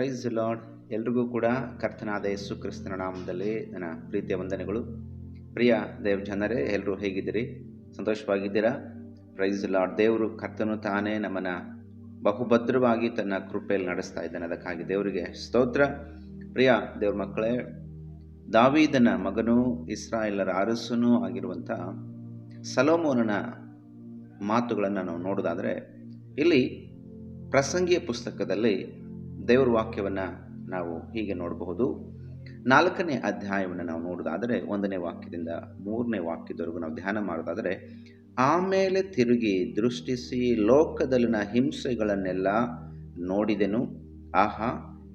Price lord ಎಲ್ರಿಗೂ ಕೂಡ ಕರ್ತನಾದ ಯೇಸು ಕ್ರಿಸ್ತನ ನಾಮದಲ್ಲಿ ನನ್ನ ಪ್ರೀತಿಯ ವಂದನೆಗಳು. ಪ್ರಿಯ ದೇವ್ ಜನರೇ ಎಲ್ಲರೂ ಹೇಗಿದ್ದೀರಿ? ಸಂತೋಷವಾಗಿದ್ದೀರಾ? ಪ್ರೈಸ್ ಲಾರ್ಡ್ ದೇವರು ಕರ್ತನು ತಾನೇ ನಮ್ಮನ್ನು ಬಹುಭದ್ರವಾಗಿ ತನ್ನ ಕೃಪೆಯಲ್ಲಿ ನಡೆಸ್ತಾ ಇದ್ದಾನೆ. ಅದಕ್ಕಾಗಿ ದೇವರಿಗೆ ಸ್ತೋತ್ರ. ಪ್ರಿಯ ದೇವ್ರ ಮಕ್ಕಳೇ, ದಾವೀದನ ಮಗನೂ ಇಸ್ರಾಯೇಲರ ಅರಸನೂ ಆಗಿರುವಂಥ ಸಲೋಮೋನನ ಮಾತುಗಳನ್ನು ನಾವು ನೋಡೋದಾದರೆ, ಇಲ್ಲಿ ಪ್ರಸಂಗಿಯ ಪುಸ್ತಕದಲ್ಲಿ ದೇವರ ವಾಕ್ಯವನ್ನು ನಾವು ಹೀಗೆ ನೋಡಬಹುದು. ನಾಲ್ಕನೇ ಅಧ್ಯಾಯವನ್ನು ನಾವು ನೋಡೋದಾದರೆ ಒಂದನೇ ವಾಕ್ಯದಿಂದ ಮೂರನೇ ವಾಕ್ಯದವರೆಗೂ ನಾವು ಧ್ಯಾನ ಮಾಡೋದಾದರೆ ಆಮೇಲೆ ತಿರುಗಿ ದೃಷ್ಟಿಸಿ ಲೋಕದಲ್ಲಿನ ಹಿಂಸೆಗಳನ್ನೆಲ್ಲ ನೋಡಿದೆನು. ಆಹಾ,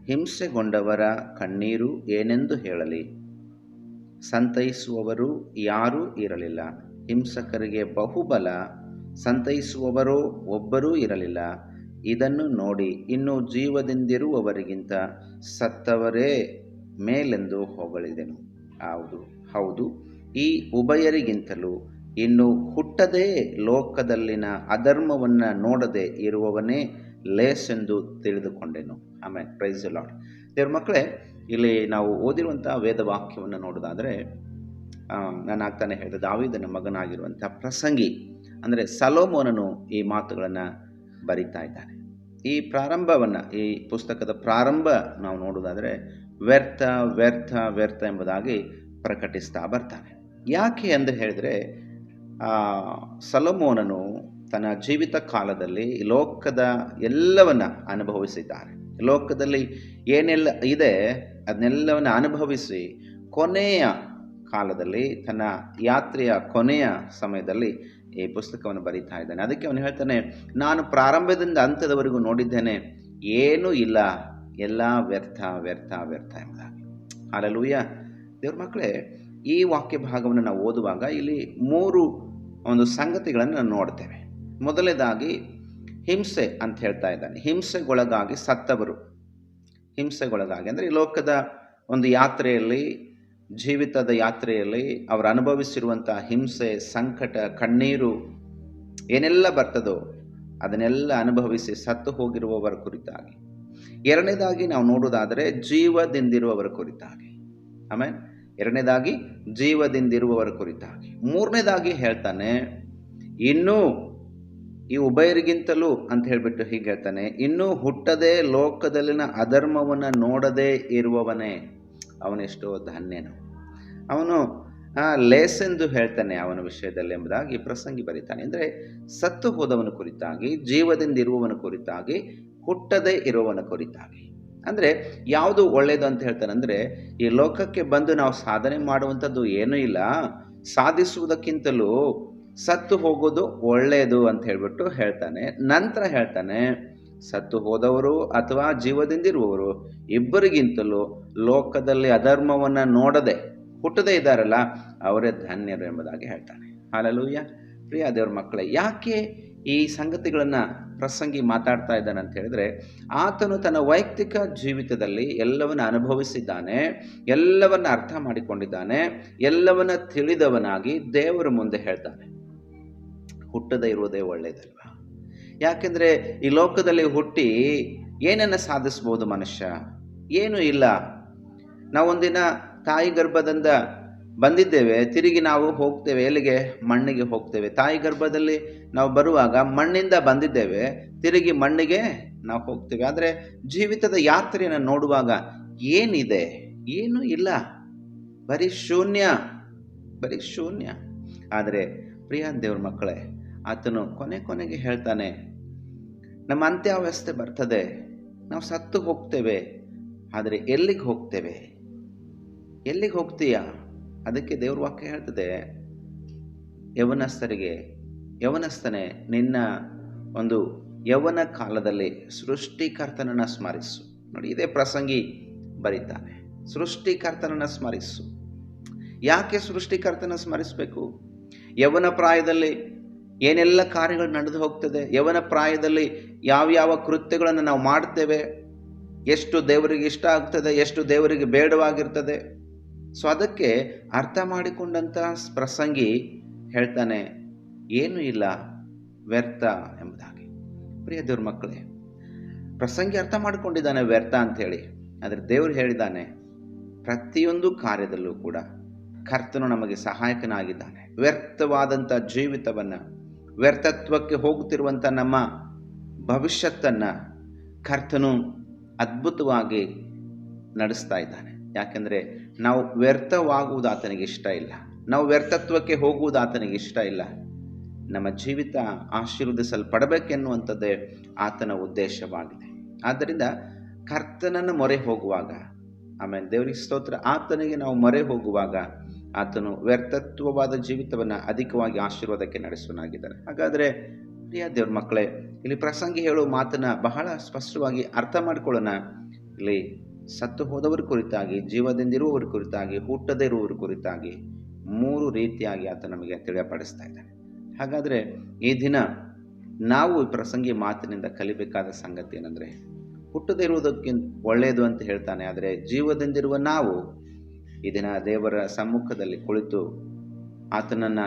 ಹಿಂಸೆಗೊಂಡವರ ಕಣ್ಣೀರು ಏನೆಂದು ಹೇಳಲಿ? ಸಂತೈಸುವವರು ಯಾರೂ ಇರಲಿಲ್ಲ. ಹಿಂಸಕರಿಗೆ ಬಹುಬಲ, ಸಂತೈಸುವವರೋ ಒಬ್ಬರೂ ಇರಲಿಲ್ಲ. ಇದನ್ನು ನೋಡಿ ಇನ್ನು ಜೀವದಿಂದಿರುವವರಿಗಿಂತ ಸತ್ತವರೇ ಮೇಲೆಂದು ಹೊಗಳಿದೆನು. ಹೌದು ಹೌದು, ಈ ಉಭಯರಿಗಿಂತಲೂ ಇನ್ನು ಹುಟ್ಟದೇ ಲೋಕದಲ್ಲಿನ ಅಧರ್ಮವನ್ನು ನೋಡದೆ ಇರುವವನೇ ಲೇಸೆಂದು ತಿಳಿದುಕೊಂಡೆನು. ಆಮೇಲೆ ಪ್ರೈಸ್ ಲಾಡ್ ದೇವ್ರ ಮಕ್ಕಳೇ, ಇಲ್ಲಿ ನಾವು ಓದಿರುವಂಥ ವೇದವಾಕ್ಯವನ್ನು ನೋಡೋದಾದರೆ ನಾನು ಆಗ್ತಾನೆ ಹೇಳಿದ, ದಾವಿದನ ಮಗನಾಗಿರುವಂಥ ಪ್ರಸಂಗಿ, ಅಂದರೆ ಸಲೋಮೋನನು ಈ ಮಾತುಗಳನ್ನು ಬರಿತಾ ಇದ್ದಾನೆ. ಈ ಪ್ರಾರಂಭವನ್ನು, ಈ ಪುಸ್ತಕದ ಪ್ರಾರಂಭ ನಾವು ನೋಡೋದಾದರೆ ವ್ಯರ್ಥ ವ್ಯರ್ಥ ವ್ಯರ್ಥ ಎಂಬುದಾಗಿ ಪ್ರಕಟಿಸ್ತಾ ಬರ್ತಾನೆ. ಯಾಕೆ ಎಂದು ಹೇಳಿದರೆ ಸಲಮೋನನು ತನ್ನ ಜೀವಿತ ಕಾಲದಲ್ಲಿ ಲೋಕದ ಎಲ್ಲವನ್ನ ಅನುಭವಿಸಿದ್ದಾನೆ ಲೋಕದಲ್ಲಿ ಏನೆಲ್ಲ ಇದೆ, ಅದನ್ನೆಲ್ಲವನ್ನು ಅನುಭವಿಸಿ ಕೊನೆಯ ಕಾಲದಲ್ಲಿ ತನ್ನ ಯಾತ್ರೆಯ ಕೊನೆಯ ಸಮಯದಲ್ಲಿ ಈ ಪುಸ್ತಕವನ್ನು ಬರೀತಾ ಇದ್ದಾನೆ. ಅದಕ್ಕೆ ಅವನು ಹೇಳ್ತಾನೆ, ನಾನು ಪ್ರಾರಂಭದಿಂದ ಅಂತ್ಯದವರೆಗೂ ನೋಡಿದ್ದೇನೆ, ಏನೂ ಇಲ್ಲ. ಎಲ್ಲ ವ್ಯರ್ಥ ವ್ಯರ್ಥ ವ್ಯರ್ಥ ಎಂಬುದಾಗಿ. ಅಲ್ಲೂಯ್ಯ ದೇವ್ರ ಮಕ್ಕಳೇ, ಈ ವಾಕ್ಯ ಭಾಗವನ್ನು ನಾವು ಓದುವಾಗ ಇಲ್ಲಿ ಮೂರು ಒಂದು ಸಂಗತಿಗಳನ್ನು ನಾವು ನೋಡ್ತೇವೆ. ಮೊದಲನೇದಾಗಿ, ಹಿಂಸೆ ಅಂತ ಹೇಳ್ತಾ ಇದ್ದಾನೆ. ಹಿಂಸೆಗೊಳಗಾಗಿ ಸತ್ತವರು. ಹಿಂಸೆಗೊಳಗಾಗಿ. ಅಂದರೆ ಲೋಕದ ಒಂದು ಯಾತ್ರೆಯಲ್ಲಿ ಜೀವಿತದ ಯಾತ್ರೆಯಲ್ಲಿ ಅವರು ಅನುಭವಿಸಿರುವಂಥ ಹಿಂಸೆ, ಸಂಕಟ, ಕಣ್ಣೀರು ಏನೆಲ್ಲ ಬರ್ತದೋ ಅದನ್ನೆಲ್ಲ ಅನುಭವಿಸಿ ಸತ್ತು ಹೋಗಿರುವವರ ಕುರಿತಾಗಿ. ಎರಡನೇದಾಗಿ ನಾವು ನೋಡೋದಾದರೆ ಜೀವದಿಂದಿರುವವರ ಕುರಿತಾಗಿ. ಆಮೇಲೆ ಎರಡನೇದಾಗಿ ಜೀವದಿಂದಿರುವವರ ಕುರಿತಾಗಿ. ಮೂರನೇದಾಗಿ ಹೇಳ್ತಾನೆ, ಇನ್ನೂ ಈ ಉಭಯರಿಗಿಂತಲೂ ಅಂತ ಹೇಳಿಬಿಟ್ಟು ಹೀಗೆ ಹೇಳ್ತಾನೆ, ಇನ್ನೂ ಹುಟ್ಟದೆ ಲೋಕದಲ್ಲಿನ ಅಧರ್ಮವನ್ನು ನೋಡದೇ ಇರುವವನೇ ಅವನೆಷ್ಟೋ ಧನ್ಯನು. ಅವನು ಲೇಸೆಂದು ಹೇಳ್ತಾನೆ ಅವನ ವಿಷಯದಲ್ಲಿ ಎಂಬುದಾಗಿ ಪ್ರಸಂಗಿ ಬರೀತಾನೆ. ಅಂದರೆ ಸತ್ತು ಹೋದವನ ಕುರಿತಾಗಿ, ಜೀವದಿಂದ ಇರುವವನ ಕುರಿತಾಗಿ, ಹುಟ್ಟದೇ ಇರುವವನ ಕುರಿತಾಗಿ. ಅಂದರೆ ಯಾವುದು ಒಳ್ಳೆಯದು ಅಂತ ಹೇಳ್ತಾನೆ ಅಂದರೆ, ಈ ಲೋಕಕ್ಕೆ ಬಂದು ನಾವು ಸಾಧನೆ ಮಾಡುವಂಥದ್ದು ಏನೂ ಇಲ್ಲ. ಸಾಧಿಸುವುದಕ್ಕಿಂತಲೂ ಸತ್ತು ಹೋಗೋದು ಒಳ್ಳೆಯದು ಅಂತ ಹೇಳಿಬಿಟ್ಟು ಹೇಳ್ತಾನೆ. ನಂತರ ಹೇಳ್ತಾನೆ ಸತ್ತು ಹೋದವರು ಅಥವಾ ಜೀವದಿಂದಿರುವವರು ಇಬ್ಬರಿಗಿಂತಲೂ ಲೋಕದಲ್ಲಿ ಅಧರ್ಮವನ್ನು ನೋಡದೆ ಹುಟ್ಟದೇ ಇದ್ದಾರಲ್ಲ, ಅವರೇ ಧನ್ಯರು ಎಂಬುದಾಗಿ ಹೇಳ್ತಾನೆ. ಹಾಲಲೂಯ್ಯ. ಪ್ರಿಯ ದೇವ್ರ ಮಕ್ಕಳೇ, ಯಾಕೆ ಈ ಸಂಗತಿಗಳನ್ನು ಪ್ರಸಂಗಿ ಮಾತಾಡ್ತಾ ಇದ್ದಾನೆ ಅಂತ ಹೇಳಿದ್ರೆ, ಆತನು ತನ್ನ ವೈಯಕ್ತಿಕ ಜೀವಿತದಲ್ಲಿ ಎಲ್ಲವನ್ನು ಅನುಭವಿಸಿದ್ದಾನೆ, ಎಲ್ಲವನ್ನ ಅರ್ಥ ಮಾಡಿಕೊಂಡಿದ್ದಾನೆ, ಎಲ್ಲವನ್ನ ತಿಳಿದವನಾಗಿ ದೇವರ ಮುಂದೆ ಹೇಳ್ತಾನೆ. ಹುಟ್ಟದೇ ಇರುವುದೇ ಒಳ್ಳೆಯದಲ್ವಾ? ಯಾಕೆಂದರೆ ಈ ಲೋಕದಲ್ಲಿ ಹುಟ್ಟಿ ಏನನ್ನು ಸಾಧಿಸ್ಬೋದು ಮನುಷ್ಯ? ಏನೂ ಇಲ್ಲ. ನಾವೊಂದಿನ ತಾಯಿ ಗರ್ಭದಿಂದ ಬಂದಿದ್ದೇವೆ, ತಿರುಗಿ ನಾವು ಹೋಗ್ತೇವೆ, ಎಲ್ಲಿಗೆ? ಮಣ್ಣಿಗೆ ಹೋಗ್ತೇವೆ. ತಾಯಿ ಗರ್ಭದಲ್ಲಿ ನಾವು ಬರುವಾಗ ಮಣ್ಣಿಂದ ಬಂದಿದ್ದೇವೆ, ತಿರುಗಿ ಮಣ್ಣಿಗೆ ನಾವು ಹೋಗ್ತೇವೆ. ಆದರೆ ಜೀವಿತದ ಯಾತ್ರೆಯನ್ನು ನೋಡುವಾಗ ಏನಿದೆ? ಏನೂ ಇಲ್ಲ. ಬರೀ ಶೂನ್ಯ. ಬರೀ ಶೂನ್ಯ. ಆದರೆ ಪ್ರಿಯ ದೇವ್ರ ಮಕ್ಕಳೇ, ಆತನು ಕೊನೆ ಕೊನೆಗೆ ಹೇಳ್ತಾನೆ ನಮ್ಮ ಅಂತ್ಯಾವಸ್ಥೆ ಬರ್ತದೆ. ನಾವು ಸತ್ತು ಹೋಗ್ತೇವೆ. ಆದರೆ ಎಲ್ಲಿಗೆ ಹೋಗ್ತೇವೆ? ಎಲ್ಲಿಗೆ ಹೋಗ್ತೀಯಾ? ಅದಕ್ಕೆ ದೇವ್ರ ವಾಕ್ಯ ಹೇಳ್ತದೆ. ಯವನಸ್ಥರಿಗೆ, ಯವನಸ್ಥನೆ, ನಿನ್ನ ಒಂದು ಯವನ ಕಾಲದಲ್ಲಿ ಸೃಷ್ಟಿಕರ್ತನನ್ನು ಸ್ಮರಿಸು. ನೋಡಿ, ಇದೇ ಪ್ರಸಂಗಿ ಬರೀತಾನೆ. ಸೃಷ್ಟಿಕರ್ತನನ್ನು ಸ್ಮರಿಸು. ಯಾಕೆ ಸೃಷ್ಟಿಕರ್ತನ ಸ್ಮರಿಸಬೇಕು? ಯವನ ಪ್ರಾಯದಲ್ಲಿ ಏನೆಲ್ಲ ಕಾರ್ಯಗಳು ನಡೆದು ಹೋಗ್ತದೆ? ಯವನ ಪ್ರಾಯದಲ್ಲಿ ಯಾವ್ಯಾವ ಕೃತ್ಯಗಳನ್ನು ನಾವು ಮಾಡ್ತೇವೆ? ಎಷ್ಟು ದೇವರಿಗೆ ಇಷ್ಟ ಆಗ್ತದೆ? ಎಷ್ಟು ದೇವರಿಗೆ ಬೇಡವಾಗಿರ್ತದೆ? ಸೊ, ಅದಕ್ಕೆ ಅರ್ಥ ಮಾಡಿಕೊಂಡಂಥ ಪ್ರಸಂಗಿ ಹೇಳ್ತಾನೆ, ಏನೂ ಇಲ್ಲ, ವ್ಯರ್ಥ ಎಂಬುದಾಗಿ. ಪ್ರಿಯ ದೇವ್ರ ಮಕ್ಕಳೇ, ಪ್ರಸಂಗಿ ಅರ್ಥ ಮಾಡಿಕೊಂಡಿದ್ದಾನೆ ವ್ಯರ್ಥ ಅಂಥೇಳಿ. ಆದರೆ ದೇವರು ಹೇಳಿದ್ದಾನೆ, ಪ್ರತಿಯೊಂದು ಕಾರ್ಯದಲ್ಲೂ ಕೂಡ ಕರ್ತನು ನಮಗೆ ಸಹಾಯಕನಾಗಿದ್ದಾನೆ. ವ್ಯರ್ಥವಾದಂಥ ಜೀವಿತವನ್ನು ವ್ಯರ್ಥತ್ವಕ್ಕೆ ಹೋಗುತ್ತಿರುವಂಥ ನಮ್ಮ ಭವಿಷ್ಯತ್ತನ್ನು ಕರ್ತನು ಅದ್ಭುತವಾಗಿ ನಡೆಸ್ತಾ ಇದ್ದಾನೆ. ಯಾಕೆಂದರೆ ನಾವು ವ್ಯರ್ಥವಾಗುವುದು ಆತನಿಗೆ ಇಷ್ಟ ಇಲ್ಲ. ನಾವು ವ್ಯರ್ಥತ್ವಕ್ಕೆ ಹೋಗುವುದು ಆತನಿಗೆ ಇಷ್ಟ ಇಲ್ಲ. ನಮ್ಮ ಜೀವಿತ ಆಶೀರ್ವದಿಸಲ್ಪಡಬೇಕೆನ್ನುವಂಥದ್ದೇ ಆತನ ಉದ್ದೇಶವಾಗಿದೆ. ಆದ್ದರಿಂದ ಕರ್ತನನ್ನು ಮೊರೆ ಹೋಗುವಾಗ, ಆಮೇಲೆ ದೇವರಿಗೆ ಸ್ತೋತ್ರ, ಆತನಿಗೆ ನಾವು ಮೊರೆ ಹೋಗುವಾಗ ಆತನು ವ್ಯರ್ಥತ್ವವಾದ ಜೀವಿತವನ್ನು ಅಧಿಕವಾಗಿ ಆಶೀರ್ವಾದಕ್ಕೆ ನಡೆಸುವನಾಗಿದ್ದಾನೆ. ಹಾಗಾದರೆ, ಪ್ರಿಯ ದೇವ್ರ ಮಕ್ಕಳೇ, ಇಲ್ಲಿ ಪ್ರಸಂಗಿ ಹೇಳುವ ಮಾತನ್ನು ಬಹಳ ಸ್ಪಷ್ಟವಾಗಿ ಅರ್ಥ ಮಾಡಿಕೊಳ್ಳೋಣ. ಇಲ್ಲಿ ಸತ್ತು ಹೋದವರ ಕುರಿತಾಗಿ ಜೀವದಿಂದಿರುವವರ ಕುರಿತಾಗಿ, ಹುಟ್ಟದೇ ಇರುವವರ ಕುರಿತಾಗಿ ಮೂರು ರೀತಿಯಾಗಿ ಆತ ನಮಗೆ ತಿಳಿಯಪಡಿಸ್ತಾ ಇದ್ದಾನೆ. ಹಾಗಾದರೆ, ಈ ದಿನ ನಾವು ಈ ಪ್ರಸಂಗಿ ಮಾತಿನಿಂದ ಕಲಿಬೇಕಾದ ಸಂಗತಿ ಏನಂದರೆ, ಹುಟ್ಟದೇ ಇರುವುದಕ್ಕಿಂತ ಒಳ್ಳೆಯದು ಅಂತ ಹೇಳ್ತಾನೆ, ಆದರೆ ಜೀವದಿಂದಿರುವ ನಾವು ಈ ದಿನ ದೇವರ ಸಮ್ಮುಖದಲ್ಲಿ ಕುಳಿತು ಆತನನ್ನು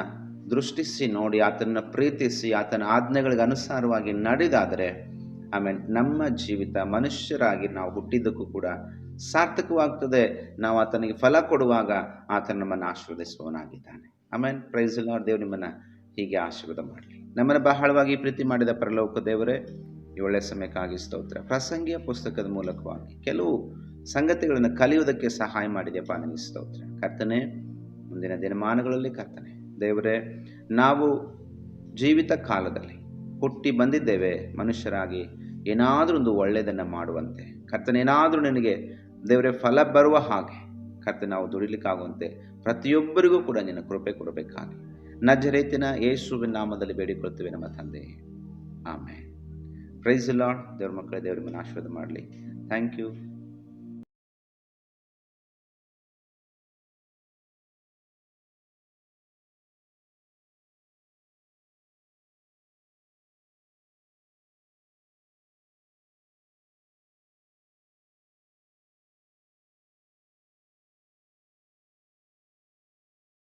ದೃಷ್ಟಿಸಿ ನೋಡಿ, ಆತನನ್ನು ಪ್ರೀತಿಸಿ, ಆತನ ಆಜ್ಞೆಗಳಿಗೆ ಅನುಸಾರವಾಗಿ ನಡೆದಾದರೆ ಆಮೇಲೆ ನಮ್ಮ ಜೀವಿತ ಮನುಷ್ಯರಾಗಿ ನಾವು ಹುಟ್ಟಿದ್ದಕ್ಕೂ ಕೂಡ ಸಾರ್ಥಕವಾಗ್ತದೆ. ನಾವು ಆತನಿಗೆ ಫಲ ಕೊಡುವಾಗ ಆತನ ನಮ್ಮನ್ನು ಆಶೀರ್ವದಿಸುವವನಾಗಿದ್ದಾನೆ. ಆಮೇಲೆ ಪ್ರೈಸ್ ಲಾರ್ಡ್ ದೇವ್ ನಿಮ್ಮನ್ನು ಹೀಗೆ ಆಶೀರ್ವಾದ ಮಾಡಲಿ. ನಮ್ಮನ್ನು ಬಹಳವಾಗಿ ಪ್ರೀತಿ ಮಾಡಿದ ಪರಲೋಕ ದೇವರೇ, ಈ ಒಳ್ಳೆಯ ಸಮಯಕ್ಕಾಗಿ ಸ್ತೋತ್ರ. ಪ್ರಸಂಗಿಯ ಪುಸ್ತಕದ ಮೂಲಕವಾಗಿ ಕೆಲವು ಸಂಗತಿಗಳನ್ನು ಕಲಿಯುವುದಕ್ಕೆ ಸಹಾಯ ಮಾಡಿದೆಯಪ್ಪ ನನಗೆ ಸ್ತೋತ್ರ. ಕರ್ತನೆ, ಮುಂದಿನ ದಿನಮಾನಗಳಲ್ಲಿ ಕರ್ತನೆ, ದೇವರೇ, ನಾವು ಜೀವಿತ ಕಾಲದಲ್ಲಿ ಹುಟ್ಟಿ ಬಂದಿದ್ದೇವೆ, ಮನುಷ್ಯರಾಗಿ, ಏನಾದರೂ ಒಂದು ಒಳ್ಳೆಯದನ್ನು ಮಾಡುವಂತೆ. ಕರ್ತನೇನಾದರೂ ನಿನಗೆ ದೇವರೇ ಫಲ ಬರುವ ಹಾಗೆ ಕರ್ತ ನಾವು ದುಡಿಲಿಕ್ಕಾಗುವಂತೆ ಪ್ರತಿಯೊಬ್ಬರಿಗೂ ಕೂಡ ನಿನ್ನ ಕೃಪೆ ಕೊಡಬೇಕಾಗಿ. ನಜರೇತಿನ ಯೇಸುವಿನ ನಾಮದಲ್ಲಿ ಬೇಡಿಕೊಳ್ತೇವೆ ನಮ್ಮ ತಂದೆ. ಆಮೇಲೆ ಪ್ರೈಸ್ ಲಾಡ್ ದೇವ್ರ ಮಕ್ಕಳ, ದೇವ್ರ ಆಶೀರ್ವಾದ ಮಾಡಲಿ. Thank you